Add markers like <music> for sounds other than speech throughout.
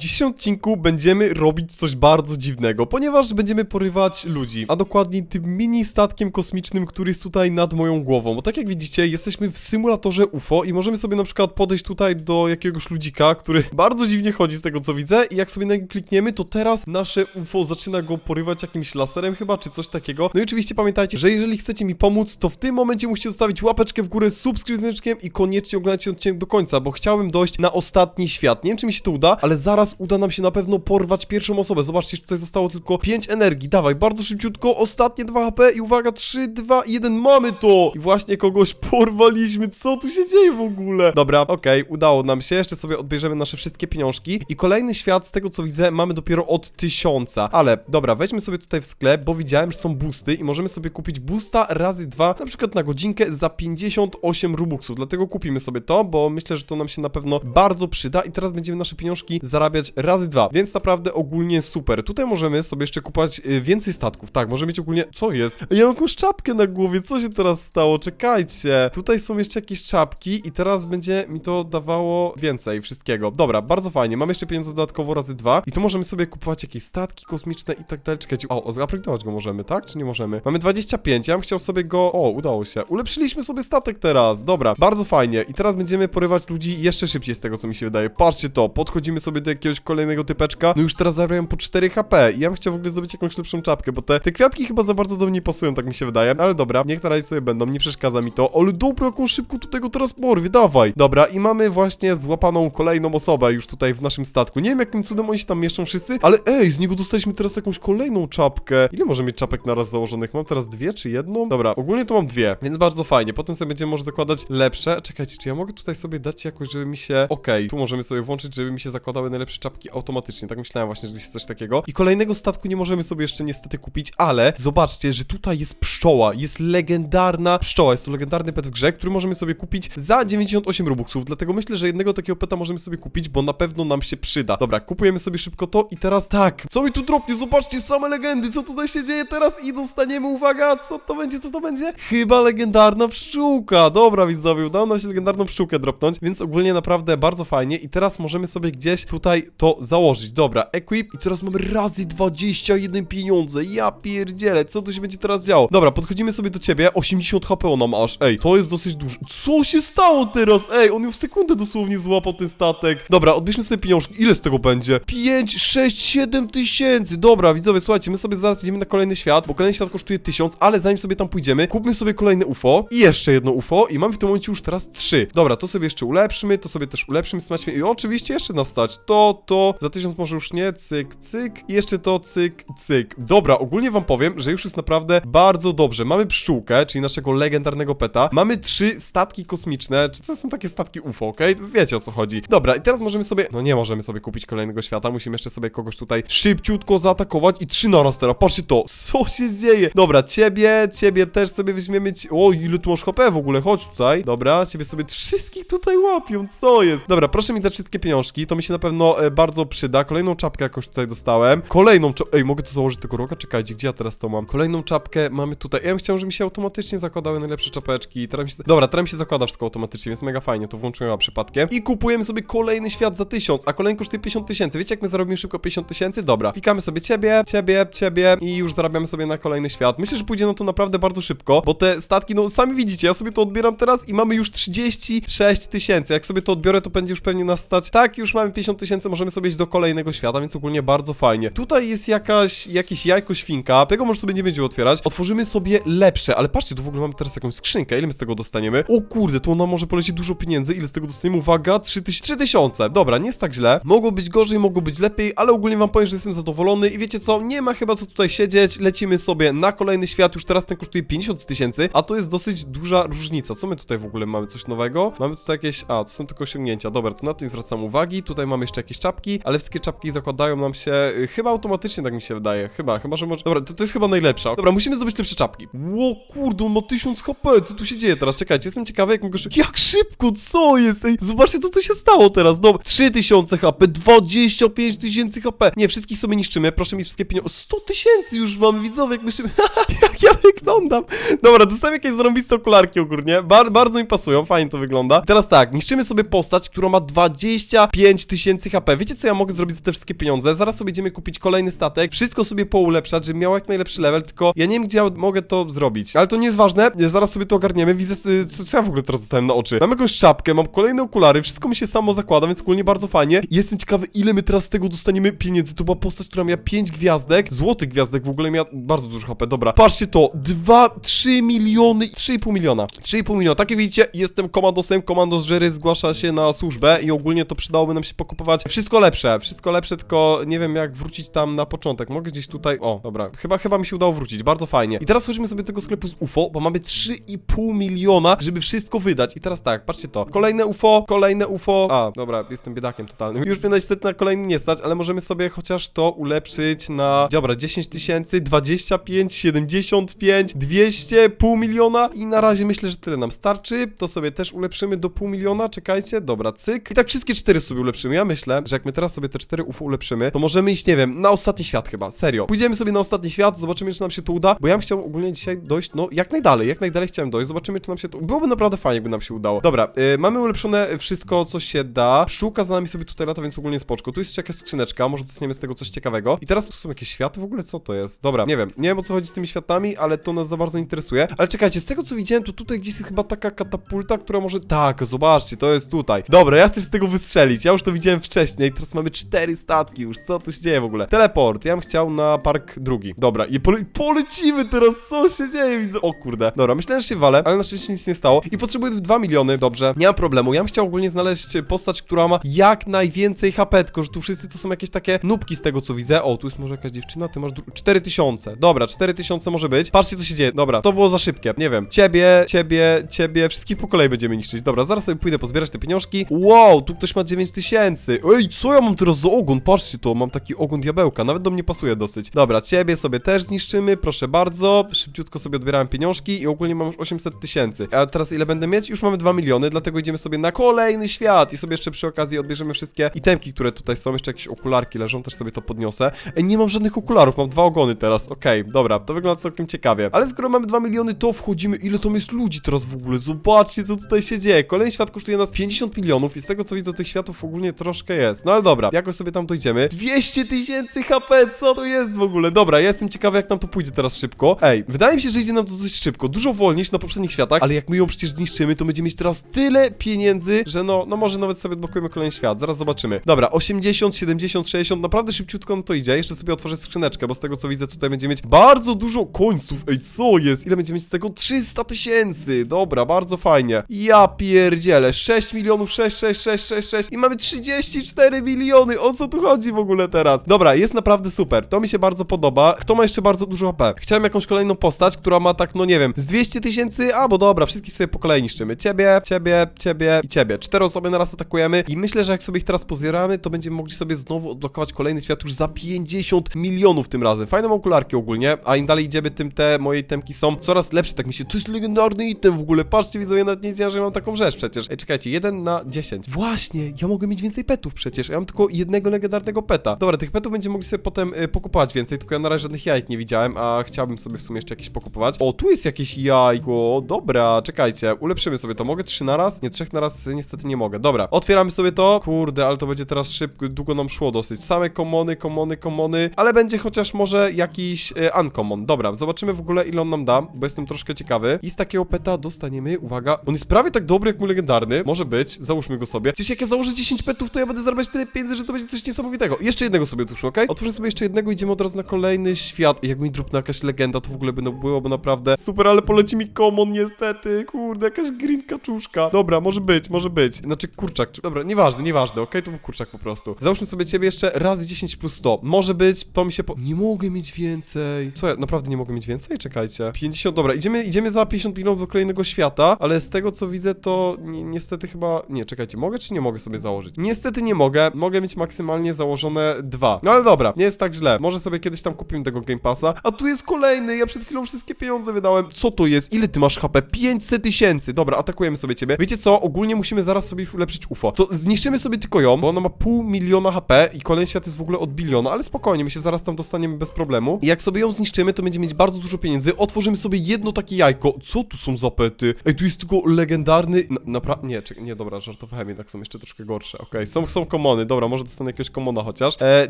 Dzisiejszym odcinku będziemy robić coś bardzo dziwnego, ponieważ będziemy porywać ludzi, a dokładniej tym mini statkiem kosmicznym, który jest tutaj nad moją głową. Bo tak jak widzicie, jesteśmy w symulatorze UFO i możemy sobie na przykład podejść tutaj do jakiegoś ludzika, który <laughs> bardzo dziwnie chodzi z tego co widzę i jak sobie na niego klikniemy, to teraz nasze UFO zaczyna go porywać jakimś laserem chyba, czy coś takiego. No i oczywiście pamiętajcie, że jeżeli chcecie mi pomóc, to w tym momencie musicie zostawić łapeczkę w górę, subskrypcję i koniecznie oglądajcie odcinek do końca, bo chciałbym dojść na ostatni świat. Nie wiem, czy mi się to uda, ale zaraz uda nam się na pewno porwać pierwszą osobę. Zobaczcie, tutaj zostało tylko 5 energii. Dawaj, bardzo szybciutko, ostatnie 2 HP i uwaga, 3, 2, 1, mamy to! I właśnie kogoś porwaliśmy, co tu się dzieje w ogóle? Dobra, okej, udało nam się, jeszcze sobie odbierzemy nasze wszystkie pieniążki i kolejny świat, z tego co widzę, mamy dopiero od 1000, ale dobra, weźmy sobie tutaj w sklep, bo widziałem, że są boosty i możemy sobie kupić boosta razy 2, na przykład na godzinkę za 58 rubuxów, dlatego kupimy sobie to, bo myślę, że to nam się na pewno bardzo przyda i teraz będziemy nasze pieniążki zarabiać razy dwa, więc naprawdę ogólnie super. Tutaj możemy sobie jeszcze kupować y, więcej statków, tak, możemy mieć ogólnie, co jest? Ja mam jakąś czapkę na głowie, co się teraz stało? Czekajcie, tutaj są jeszcze jakieś czapki i teraz będzie mi to dawało więcej wszystkiego. Dobra, bardzo fajnie, mamy jeszcze pieniądze dodatkowo razy dwa i tu możemy sobie kupować jakieś statki kosmiczne i tak dalej. Czekajcie, o, zaprojektować go możemy, tak? Czy nie możemy? Mamy 25, ja bym chciał sobie go, o, udało się. Ulepszyliśmy sobie statek teraz, dobra, bardzo fajnie i teraz będziemy porywać ludzi jeszcze szybciej z tego, co mi się wydaje. Patrzcie to, podchodzimy sobie do jakiegoś kolejnego typeczka, no już teraz zarabiają po 4 HP i ja bym chciał w ogóle zrobić jakąś lepszą czapkę, bo te, te kwiatki chyba za bardzo do mnie nie pasują, tak mi się wydaje, ale dobra, niech na razie sobie będą, nie przeszkadza mi to, ale dobra, jaką szybko tutaj go teraz porwie, dawaj. Dobra, i mamy właśnie złapaną kolejną osobę już tutaj w naszym statku, nie wiem jakim cudem oni się tam mieszczą wszyscy, ale ej, z niego dostaliśmy teraz jakąś kolejną czapkę. Ile może mieć czapek naraz założonych? Mam teraz dwie czy jedną? Dobra, ogólnie to mam dwie, więc bardzo fajnie, potem sobie będziemy może zakładać lepsze. Czekajcie, czy ja mogę tutaj sobie dać jakoś, żeby mi się... Okej, tu możemy sobie włączyć, żeby mi się zakładały najlepsze czapki automatycznie, tak myślałem właśnie, że jest coś takiego. I kolejnego statku nie możemy sobie jeszcze niestety kupić, ale zobaczcie, że tutaj jest pszczoła, jest legendarna pszczoła, jest to legendarny pet w grze, który możemy sobie kupić za 98 robuxów, dlatego myślę, że jednego takiego peta możemy sobie kupić, bo na pewno nam się przyda. Dobra, kupujemy sobie szybko to i teraz tak, co mi tu dropnie, zobaczcie, same legendy, co tutaj się dzieje teraz? I dostaniemy, uwaga, co to będzie, co to będzie? Chyba legendarna pszczółka, dobra widzowie, udało nam się legendarną pszczółkę dropnąć, więc ogólnie naprawdę bardzo fajnie. I teraz możemy sobie gdzieś tutaj to założyć, dobra, equip i teraz mamy razy 21 pieniądze, ja pierdzielę, co tu się będzie teraz działo? Dobra, podchodzimy sobie do ciebie, 80 HP ona ma aż, ej, to jest dosyć dużo, co się stało teraz, ej, on już w sekundę dosłownie złapał ten statek, dobra, odbierzmy sobie pieniążki, ile z tego będzie? 5, 6, 7 tysięcy, dobra, widzowie, słuchajcie, my sobie zaraz idziemy na kolejny świat, bo kolejny świat kosztuje 1000, ale zanim sobie tam pójdziemy, kupmy sobie kolejne UFO i jeszcze jedno UFO i mamy w tym momencie już teraz 3. Dobra, to sobie jeszcze ulepszymy, to sobie też ulepszymy, smaćmy i oczywiście jeszcze nas stać, to, to, za 1000 może już nie, cyk, cyk i jeszcze to, cyk, cyk. Dobra, ogólnie wam powiem, że już jest naprawdę bardzo dobrze. Mamy pszczółkę, czyli naszego legendarnego peta, mamy trzy statki kosmiczne, czy to są takie statki UFO, okej? Wiecie o co chodzi. Dobra, i teraz możemy sobie, no nie możemy sobie kupić kolejnego świata, musimy jeszcze sobie kogoś tutaj szybciutko zaatakować i trzy naraz teraz, patrzcie to, <laughs> co się dzieje? Dobra, ciebie, ciebie też sobie weźmiemy, o, ile tu masz HP w ogóle, chodź tutaj, dobra, ciebie sobie wszystkich tutaj łapią, co jest? Dobra, proszę mi dać wszystkie pieniążki, to mi się na pewno bardzo przyda, kolejną czapkę jakąś tutaj dostałem, kolejną czapkę, ej, mogę to założyć tego roka? Czekajcie, gdzie ja teraz to mam? Kolejną czapkę mamy tutaj, ja bym chciał, żeby mi się automatycznie zakładały najlepsze czapeczki, teraz mi się... Dobra, teraz mi się zakłada wszystko automatycznie, więc mega fajnie, to włączyłem przypadkiem i kupujemy sobie kolejny świat za 1000, a kolejny kosztuje 50 tysięcy, wiecie jak my zarobimy szybko 50 tysięcy? Dobra, klikamy sobie ciebie, ciebie, ciebie i już zarabiamy sobie na kolejny świat. Myślę, że pójdzie na to naprawdę bardzo szybko, bo te statki, no sami widzicie, ja sobie to odbieram teraz i mamy już 36 tysięcy. Jak sobie to odbiorę, to będzie już pewnie nas stać. Tak, już mamy 50 tysięcy, możemy sobie iść do kolejnego świata, więc ogólnie bardzo fajnie. Tutaj jest jakaś, jakieś jajko świnka, tego może sobie nie będzie otwierać. Otworzymy sobie lepsze, ale patrzcie, tu w ogóle mamy teraz jakąś skrzynkę, ile my z tego dostaniemy? O kurde, tu ona może polecieć dużo pieniędzy, ile z tego dostaniemy? Uwaga, 3000, 3000. Dobra, nie jest tak źle. Mogło być gorzej, mogło być lepiej, ale ogólnie wam powiem, że jestem zadowolony i wiecie co, nie ma chyba co tutaj siedzieć, lecimy sobie na kolejny świat, już teraz ten kosztuje 50 tysięcy, a to jest dosyć duża różnica. Co my tutaj w ogóle mamy? Coś nowego? Mamy tutaj jakieś, a, to są tylko osiągnięcia, dobra, to na to nie zwracam uwagi, tutaj mamy jeszcze jakieś czapki, ale wszystkie czapki zakładają nam się y, chyba automatycznie, tak mi się wydaje, chyba, chyba, że może, dobra, to, to jest chyba najlepsza. Dobra, musimy zdobyć lepsze czapki. Ło, kurde, on ma 1000 HP, co tu się dzieje teraz? Czekajcie, jestem ciekawy, jak mogę Jak szybko, co jest? Ej, zobaczcie, co tu się stało teraz, dobra, 3000 HP, 25 tysięcy HP. Nie, wszystkich sobie niszczymy, proszę mi wszystkie pieniądze, 100 tysięcy już mamy, widzowie, jak myślimy, <laughs> jak ja wyglądam. Dobra, dostałem jakieś zarąbiste okularki ogólnie, Bar bardzo mi pasują, fajnie to wygląda. Teraz tak, niszczymy sobie postać, która ma 25 tysięcy HP, HP. Wiecie co ja mogę zrobić za te wszystkie pieniądze? Zaraz sobie idziemy kupić kolejny statek, wszystko sobie poulepszać, żeby miał jak najlepszy level, tylko ja nie wiem gdzie ja mogę to zrobić. Ale to nie jest ważne, zaraz sobie to ogarniemy. Widzę, y, co, co ja w ogóle teraz dostałem na oczy. Mam jakąś czapkę, mam kolejne okulary, wszystko mi się samo zakłada, więc ogólnie bardzo fajnie. Jestem ciekawy, ile my teraz z tego dostaniemy pieniędzy. To była postać, która miała 5 gwiazdek, złotych gwiazdek w ogóle miała bardzo dużo HP. Dobra, patrzcie to, 2, 3 miliony, 3,5 miliona. 3,5 miliona. Tak jak widzicie, jestem komandosem, komandos Jerry zgłasza się na służbę i ogólnie to przydałoby nam się pokupować wszystko lepsze, wszystko lepsze, tylko nie wiem jak wrócić tam na początek. Mogę gdzieś tutaj, o, dobra, chyba, chyba mi się udało wrócić, bardzo fajnie. I teraz chodzimy sobie do tego sklepu z UFO, bo mamy 3,5 miliona, żeby wszystko wydać. I teraz tak, patrzcie to, kolejne UFO, kolejne UFO, a, dobra, jestem biedakiem totalnym. Już mnie niestety na kolejny nie stać, ale możemy sobie chociaż to ulepszyć na, dobra, 10 tysięcy, 25, 75, 200, pół miliona i na razie myślę, że tyle nam starczy. To sobie też ulepszymy do pół miliona, czekajcie, dobra, cyk. I tak wszystkie cztery sobie ulepszymy. Ja myślę, że jak my teraz sobie te cztery UFO ulepszymy, to możemy iść, nie wiem, na ostatni świat chyba, serio. Pójdziemy sobie na ostatni świat, zobaczymy, czy nam się to uda, bo ja bym chciał ogólnie dzisiaj dojść, no, jak najdalej, jak najdalej chciałem dojść, zobaczymy, czy nam się to... Byłoby naprawdę fajnie, jakby nam się udało. Dobra, y, mamy ulepszone wszystko, co się da. Pszczółka za nami sobie tutaj lata, więc ogólnie spoczko. Tu jest jakaś skrzyneczka, może dostaniemy z tego coś ciekawego. I teraz tu są jakieś światy w ogóle, co to jest? Dobra, nie wiem, nie wiem o co chodzi z tymi światami, ale to nas za bardzo interesuje. Ale czekajcie, z tego co widziałem, to tutaj gdzieś jest chyba taka katapulta, która może... Tak, zobaczcie, to jest tutaj. Dobra, ja chcę z tego wystrzelić, ja już to widziałem wcześniej, teraz mamy cztery statki już, co tu się dzieje w ogóle? Teleport, ja bym chciał na park drugi. Dobra, i pole polecimy teraz, co się dzieje, widzę, o kurde. Dobra, myślałem, że się walę, ale na szczęście nic nie stało. I potrzebuję 2 miliony, dobrze, nie mam problemu. Ja bym chciał ogólnie znaleźć postać, która ma jak najwięcej HP, tylko że tu wszyscy to są jakieś takie nubki z tego, co widzę. O, tu jest może jakaś dziewczyna, ty masz 4000. Dobra, 4000 może być. Patrzcie, co się dzieje. Dobra, to było za szybkie, nie wiem. Ciebie, ciebie, ciebie, wszystkich po kolei będziemy niszczyć. Dobra, zaraz sobie pójdę pozbierać te pieniążki. Wow, tu ktoś ma 9000. Ej, co ja mam teraz za ogon? Patrzcie to, mam taki ogon diabełka, nawet do mnie pasuje dosyć. Dobra, ciebie sobie też zniszczymy, proszę bardzo. Szybciutko sobie odbierałem pieniążki i ogólnie mam już 800 tysięcy. A teraz ile będę mieć? Już mamy 2 miliony, dlatego idziemy sobie na kolejny świat i sobie jeszcze przy okazji odbierzemy wszystkie itemki, które tutaj są. Jeszcze jakieś okularki leżą, też sobie to podniosę. Ej, nie mam żadnych okularów, mam dwa ogony teraz. Okej, dobra, to wygląda całkiem ciekawie. Ale skoro mamy 2 miliony, to wchodzimy. Ile to jest ludzi teraz w ogóle? Zobaczcie, co tutaj się dzieje. Kolejny świat kosztuje nas 50 milionów i z tego co widzę, tych światów ogólnie troszkę jest. No ale dobra, jakoś sobie tam dojdziemy. 200 tysięcy HP, co to jest w ogóle? Dobra, ja jestem ciekawy, jak nam to pójdzie teraz szybko. Ej, wydaje mi się, że idzie nam to dosyć szybko. Dużo wolniej niż na poprzednich światach, ale jak my ją przecież zniszczymy, to będziemy mieć teraz tyle pieniędzy, że no, no może nawet sobie odblokujemy kolejny świat. Zaraz zobaczymy. Dobra, 80, 70, 60, naprawdę szybciutko nam to idzie. Jeszcze sobie otworzę skrzyneczkę, bo z tego co widzę, tutaj będziemy mieć bardzo dużo końców. Ej, co jest? Ile będziemy mieć z tego? 300 tysięcy. Dobra, bardzo fajnie. Ja pierdzielę. 6 milionów, 6, 6, 6, 6, 6 i mamy 34 miliony. O co tu chodzi w ogóle teraz? Dobra, jest naprawdę super. To mi się bardzo podoba. Kto ma jeszcze bardzo dużo HP? Chciałem jakąś kolejną postać, która ma tak, no nie wiem, z 200 tysięcy, a bo dobra, wszystkich sobie po kolei niszczymy. Ciebie, ciebie, ciebie i ciebie. Cztery osoby naraz atakujemy i myślę, że jak sobie ich teraz pozbieramy, to będziemy mogli sobie znowu odblokować kolejny świat już za 50 milionów tym razem. Fajne mam okularki ogólnie, a im dalej idziemy, tym te moje temki są coraz lepsze, tak mi się, to jest legendarny item w ogóle, patrzcie widzowie, nawet nie wiedziałem, że mam taką rzecz przecież. Ej, czekajcie, 1 na 10. Właśnie, ja mogę mieć więcej petów przecież, ja mam tylko jednego legendarnego peta. Dobra, tych petów będziemy mogli sobie potem y, pokupować więcej, tylko ja na razie żadnych jajek nie widziałem, a chciałbym sobie w sumie jeszcze jakieś pokupować. O, tu jest jakieś jajko, dobra, czekajcie, ulepszymy sobie to. Mogę trzy na raz? Nie, trzech na raz niestety nie mogę. Dobra, otwieramy sobie to. Kurde, ale to będzie teraz szybko, długo nam szło dosyć. Same komony, komony, komony, ale będzie chociaż może jakiś y, uncommon. Dobra, zobaczymy w ogóle ile on nam da, bo jestem troszkę ciekawy. I z takiego peta dostaniemy, uwaga, on jest prawie tak dobry jak mój legendarny, może być, załóżmy go sobie. Przecież jak ja założę 10 petów, to ja będę zarabiać tyle pieniędzy, że to będzie coś niesamowitego. Jeszcze jednego sobie otwórzmy, okej? Otwórzmy sobie jeszcze jednego, idziemy od razu na kolejny świat. Jak mi drupna jakaś legenda, to w ogóle by no, byłoby naprawdę super, ale poleci mi common niestety, kurde, jakaś green kaczuszka. Dobra, może być, może być. Znaczy kurczak, czy... dobra, nieważne, nieważne, okej, to był kurczak po prostu. Załóżmy sobie ciebie jeszcze razy 10 plus 100. Może być, to mi się po... Nie mogę mieć więcej. Co ja, naprawdę nie mogę mieć więcej? Czekajcie. 50, dobra, idziemy, idziemy za 50 milionów do kolejnego świata, ale z tego co widzę, to ni niestety chyba... Nie, czekajcie, mogę czy nie mogę sobie założyć? Niestety nie mogę, mogę mieć maksymalnie założone dwa. No ale dobra, nie jest tak źle. Może sobie kiedyś tam kupimy tego Game Passa. A tu jest kolejny, ja przed chwilą wszystkie pieniądze wydałem. Co to jest? Ile ty masz HP? 500 tysięcy. Dobra, atakujemy sobie ciebie. Wiecie co? Ogólnie musimy zaraz sobie ulepszyć UFO. To zniszczymy sobie tylko ją, bo ona ma pół miliona HP i kolejny świat jest w ogóle od biliona, ale spokojnie, my się zaraz tam dostaniemy bez problemu. I jak sobie ją zniszczymy, to będziemy mieć bardzo dużo pieniędzy. Otworzymy sobie jedno takie jajko. Co tu są za pety? Ej, tu jest tylko legendarny... Na, napra... Nie, czekaj, nie, dobra, żartowałem, jednak są jeszcze troszkę gorsze. Okej, są, są komony. Dobra, może dostanę jakiegoś komona chociaż. E,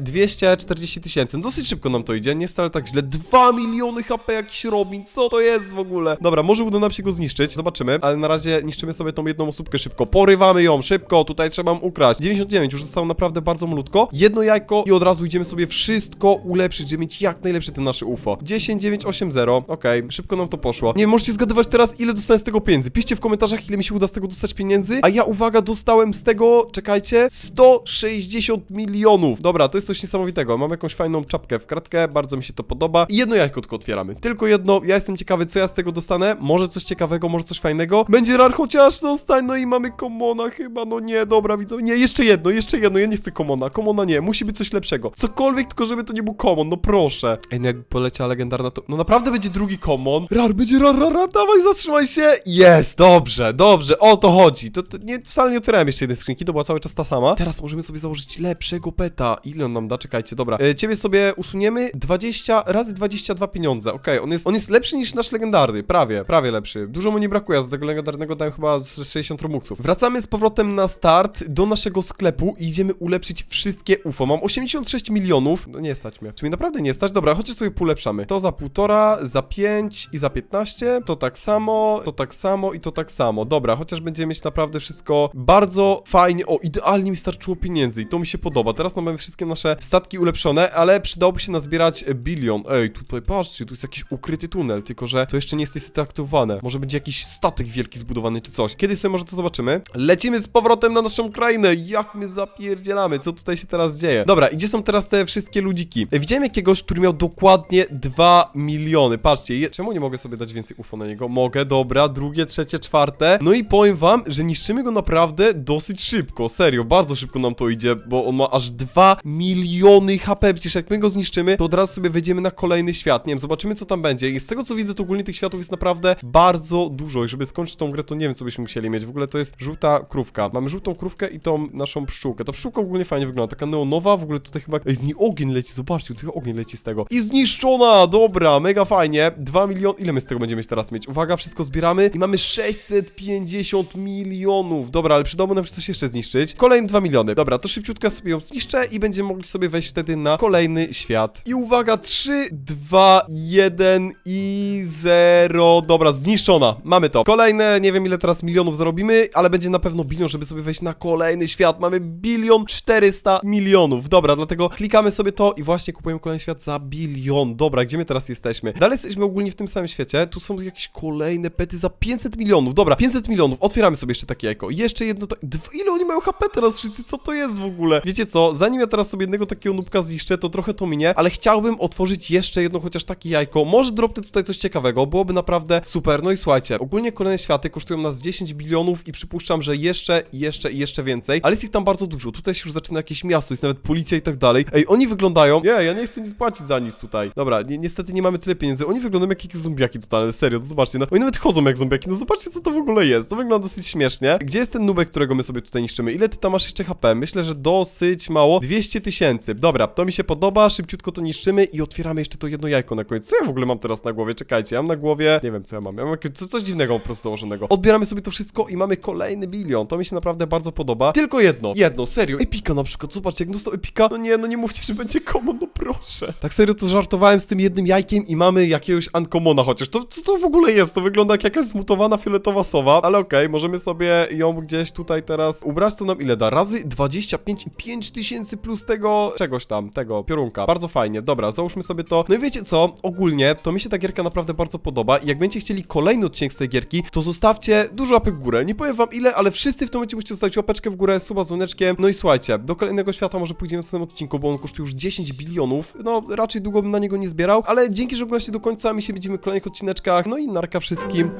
240 tysięcy. No dosyć szybko nam to idzie, nie wcale tak źle. 2 miliony HP jakiś Robin, co to jest w ogóle? Dobra, może uda nam się go zniszczyć, zobaczymy, ale na razie niszczymy sobie tą jedną osóbkę szybko. Porywamy ją, szybko, tutaj trzeba ją ukraść. 99, już zostało naprawdę bardzo malutko. Jedno jajko i od razu idziemy sobie wszystko ulepszyć, żeby mieć jak najlepsze te nasze UFO. 10, 9, 8, 0, okej, szybko nam to poszło. Nie, możecie zgadywać teraz, ile dostanę z tego pieniędzy. Piszcie w komentarzach, ile mi się uda z tego dostać pieniędzy, a ja, uwaga, dostałem z tego, czekajcie, 160 milionów. Dobra, to jest coś niesamowitego. Mam jakąś fajną czapkę w kratkę, bardzo mi się to podoba. I jedno jajko tylko otwieramy. Tylko jedno, ja jestem ciekawy, co ja z tego dostanę. Może coś ciekawego, może coś fajnego. Będzie rar chociaż zostań, no i mamy komona chyba, no nie, dobra, widzę. Nie, jeszcze jedno, jeszcze jedno, ja nie chcę komona. Komona nie, musi być coś lepszego. Cokolwiek, tylko żeby to nie był komon, no proszę. Ej, no jak poleciała legendarna, to... No naprawdę będzie drugi komon. Rar, będzie rar, rar, rar, dawaj, zatrzymaj się. Jest, dobrze, dobrze, o to chodzi. To, to nie, wcale nie otwierałem jeszcze jednej skrzynki, to była cały czas ta sama. Teraz możemy sobie założyć lepszego peta. Ile on nam da? Czekajcie, dobra. E, ciebie sobie usuniemy 20 razy 22 pieniądze. Okej, on, jest, on jest lepszy niż nasz legendarny, prawie, prawie lepszy. Dużo mu nie brakuje, a z tego legendarnego dałem chyba z 60 robuxów. Wracamy z powrotem na start do naszego sklepu i idziemy ulepszyć wszystkie UFO. Mam 86 milionów, no nie stać mnie. Czy mi naprawdę nie stać? Dobra, chociaż sobie polepszamy. To za półtora, za 5 i za 15, to tak samo, to tak samo i to tak samo. Dobra, chociaż będziemy mieć naprawdę wszystko bardzo fajnie. O, idealnie mi starczyło pieniędzy i to mi się podoba. Teraz mamy wszystkie nasze statki ulepszone, ale przydałoby się nazbierać bilion. Ej, tutaj patrzcie, tu jest jakiś ukryty tunel, tylko że to jeszcze nie jest niestety aktywowane. Może będzie jakiś statek wielki zbudowany czy coś. Kiedyś sobie może to zobaczymy. Lecimy z powrotem na naszą krainę. Jak my zapierdzielamy, co tutaj się teraz dzieje? Dobra, i gdzie są teraz te wszystkie ludziki? E, Widziałem jakiegoś, który miał dokładnie 2 miliony. Patrzcie, czemu nie mogę sobie dać więcej UFO na niego? Mogę, dobra, drugie, trzecie, czwarte. No i powiem wam, że niszczymy go naprawdę dosyć szybko. Serio, bardzo szybko nam to idzie, bo on ma aż 2 miliony HP. Przecież jak my go zniszczymy, to od razu sobie wejdziemy na kolejny świat. Nie wiem, zobaczymy co tam będzie. I z tego co widzę, to ogólnie tych światów jest naprawdę bardzo dużo. I żeby skończyć tą grę, to nie wiem, co byśmy musieli mieć. W ogóle to jest żółta krówka. Mamy żółtą krówkę i tą naszą pszczółkę. Ta pszczółka ogólnie fajnie wygląda, taka neonowa. W ogóle tutaj chyba. Ej, z niej ogień leci, zobaczcie, tutaj ogień leci z tego. I zniszczona! Dobra, mega fajnie. 2 miliony. Ile my z tego będziemy teraz mieć? Uwaga, wszystko zbieramy i mamy 650 milionów. Dobra, ale przydałoby nam coś jeszcze zniszczyć. Kolejne 2 miliony. Dobra, to szybciutko sobie ją zniszczę i będziemy mogli sobie wejść wtedy na kolejny świat. I uwaga, 3, 2, 1 i 0. Dobra, zniszczona. Mamy to. Kolejne, nie wiem ile teraz milionów zarobimy, ale będzie na pewno bilion, żeby sobie wejść na kolejny świat. Mamy bilion 400 milionów. Dobra, dlatego klikamy sobie to i właśnie kupujemy kolejny świat za bilion. Dobra, gdzie my teraz jesteśmy? Dalej jesteśmy ogólnie w tym samym świecie. Tu są jakieś kolejne pety za 500 milionów. Dobra, 500 milionów. Otwieramy sobie jeszcze takie jajko. Jeszcze jedno to... Ile oni mają HP teraz wszyscy? Co to jest w ogóle? Wiecie co? Zanim ja teraz sobie jednego takiego nubka zniszczę, to trochę to minie, ale chciałbym otworzyć jeszcze jedno chociaż takie jajko. Może dropnę tutaj coś ciekawego. Byłoby naprawdę super. No i słuchajcie, ogólnie kolejne światy kosztują nas 10 bilionów i przypuszczam, że jeszcze, jeszcze i jeszcze więcej. Ale jest ich tam bardzo dużo. Tutaj się już zaczyna jakieś miasto, jest nawet policja i tak dalej. Ej, oni wyglądają... Nie, ja nie chcę nic płacić za nic tutaj. Dobra, ni niestety nie mamy tyle pieniędzy. Oni wyglądają jak jakieś zombiaki totalne, serio, to zobaczcie. No, oni nawet chodzą jak zombiaki. No zobaczcie, co to w ogóle jest. To wygląda dosyć śmiesznie. Gdzie jest ten nubek, którego my sobie tutaj niszczymy? Ile ty tam masz jeszcze HP? Myślę, że dosyć mało. 200 tysięcy. Dobra, to mi się podoba. Szybciutko to niszczymy i otwieramy jeszcze to jedno jajko na koniec. Co ja w ogóle mam teraz na głowie? Czekajcie, ja mam na głowie... Nie wiem, co ja mam. Ja mam coś dziwnego po prostu założonego. Odbieramy sobie to wszystko i mamy kolejny bilion. To mi się naprawdę bardzo podoba. Tylko jedno. Jedno, serio. Epika na przykład. Zobaczcie, jak dostał Epika. No nie, no nie mówcie, że będzie common, no proszę. Tak serio to żartowałem z tym jednym jajkiem i mamy jakiegoś uncommona chociaż. To co to w ogóle jest? To wygląda jak jakaś zmutowana fioletowa sowa, ale okej, możemy sobie ją gdzieś tutaj teraz ubrać. To nam ile da? Razy 25 i 5 tysięcy plus tego czegoś tam, tego piorunka. Bardzo fajnie. Dobra, załóżmy sobie to. No i wiecie co? Ogólnie to mi się ta gierka naprawdę bardzo podoba i jak będziecie chcieli kolejny odcinek z tej gierki, to zostawcie dużo łapek w górę. Nie powiem wam ile, ale wszyscy w tym momencie musicie zostawić łapeczkę w górę, suba dzwoneczkiem. No i słuchajcie, do kolejnego świata może pójdziemy w następnym odcinku, bo on kosztuje już 10 bilionów. No, raczej długo bym na niego nie zbierał, ale dzięki, że oglądacie do końca, my się widzimy w kolejnych odcineczkach. No i narka wszystkim.